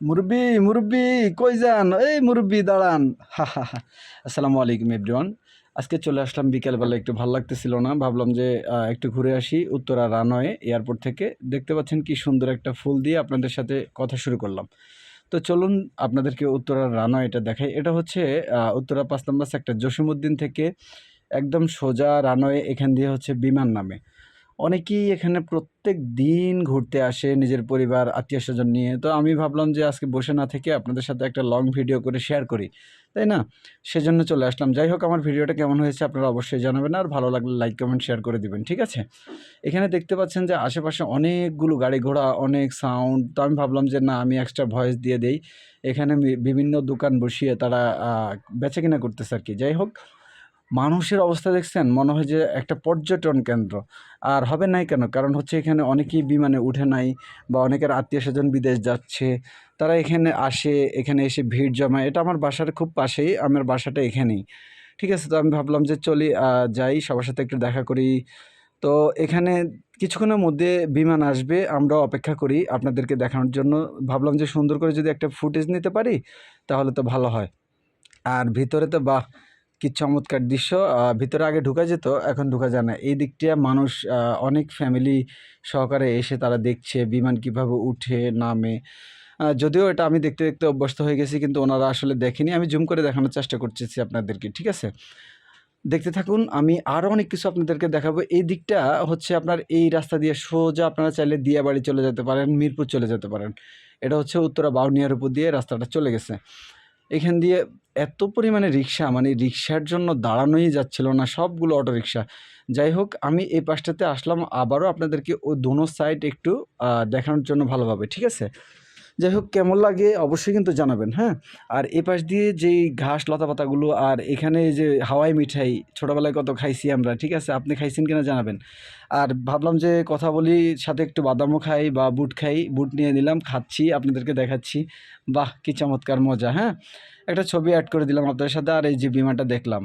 মুরব্বি মুরব্বি, কই যান? এই মুরব্বি, দাঁড়ান। হা হা হা। আসসালামু আলাইকুম, এভরিওয়ান। আজকে চলে আসলাম, বিকেলবেলা একটু ভালো লাগতেছিল না। ভাবলাম যে একটু ঘুরে আসি উত্তরা রানওয়ে এয়ারপোর্ট থেকে। দেখতে পাচ্ছেন কি সুন্দর একটা ফুল দিয়ে আপনাদের সাথে কথা শুরু করলাম। তো চলুন আপনাদেরকে উত্তরার রানওয়েটা দেখাই। এটা হচ্ছে উত্তরা পাঁচ নম্বর সেক্টর জসিমুদ্দিন থেকে একদম সোজা রানওয়ে এখান দিয়ে হচ্ছে বিমান নামে। অনেকেই এখানে প্রত্যেক দিন ঘুরতে আসে নিজের পরিবার, আত্মীয় স্বজন নিয়ে। তো আমি ভাবলাম যে আজকে বসে না থেকে আপনাদের সাথে একটা লং ভিডিও করে শেয়ার করি, তাই না? সেজন্য চলে আসলাম। যাই হোক, আমার ভিডিওটা কেমন হয়েছে আপনারা অবশ্যই জানাবেন আর ভালো লাগলে লাইক কমেন্ট শেয়ার করে দিবেন, ঠিক আছে? এখানে দেখতে পাচ্ছেন যে আশেপাশে অনেকগুলো গাড়ি ঘোড়া, অনেক সাউন্ড তো আমি ভাবলাম যে না, আমি এক্সট্রা ভয়েস দিয়ে দেই। এখানে বিভিন্ন দোকান বসিয়ে তারা বেচা কিনা করতেছে আর কি। যাই হোক মানুষের অবস্থা দেখছেন, মনে হয় যে একটা পর্যটন কেন্দ্র। আর হবে নাই কেন? কারণ হচ্ছে এখানে অনেকেই বিমানে উঠে নাই বা অনেকের আত্মীয় স্বজন বিদেশ যাচ্ছে। তারা এখানে আসে, এখানে এসে ভিড় জমায়। এটা আমার বাসার খুব পাশেই, আমার বাসাটা এখানেই। ঠিক আছে, তো আমি ভাবলাম যে চলি যাই, সবার সাথে একটু দেখা করি। তো এখানে কিছুক্ষণের মধ্যে বিমান আসবে আমরা অপেক্ষা করি আপনাদেরকে দেখানোর জন্য। ভাবলাম যে সুন্দর করে যদি একটা ফুটেজ নিতে পারি, তাহলে তো ভালো হয়। আর ভিতরে তো, বাহ! কি চমৎকার দৃশ্য। ভিতরে আগে ঢুকা যেত, এখন ঢুকা যায় না। এই দিকটা মানুষ অনেক ফ্যামিলি সহকারে এসে তারা দেখছে, বিমান কীভাবে উঠে, নামে। যদিও এটা আমি দেখতে দেখতে অভ্যস্ত হয়ে গেছি, কিন্তু ওনারা আসলে দেখেনি। আমি জুম করে দেখানোর চেষ্টা করতেছি আপনাদেরকে, ঠিক আছে? দেখতে থাকুন, আমি আরও অনেক কিছু আপনাদেরকে দেখাবো। এই দিকটা হচ্ছে আপনার এই রাস্তা দিয়ে সোজা আপনারা চাইলে দিয়াবাড়ি চলে যেতে পারেন, মিরপুর চলে যেতে পারেন। এটা হচ্ছে উত্তরা বাউনিয়ার উপর দিয়ে রাস্তাটা চলে গেছে। এখান দিয়ে এত পরিমাণে রিক্সা মানে রিক্সার জন্য দাঁড়ানোই যাচ্ছিল না, সবগুলো অটো রিক্সা যাই হোক, আমি এই পাশটাতে আসলাম, আবারও আপনাদেরকে ওই দোনো সাইড একটু দেখানোর জন্য ভালোভাবে, ঠিক আছে? যাই হোক কেমন লাগে অবশ্যই কিন্তু জানাবেন হ্যাঁ? আর এই পাশ দিয়ে যেই ঘাস লতা পাতাগুলো আর এখানে যে হাওয়াই মিঠাই, ছোটোবেলায় কত খাইছি আমরা, ঠিক আছে? আপনি খাইছেন কিনা জানাবেন। আর ভাবলাম যে কথা বলি, সাথে একটু বাদামও খাই বা বুট খাই, বুট নিয়ে নিলাম, খাচ্ছি, আপনাদেরকে দেখাচ্ছি। বাহ, কি চমৎকার মজা হ্যাঁ? একটা ছবি অ্যাড করে দিলাম আপনাদের সাথে, আর এই যে বিমানটা দেখলাম।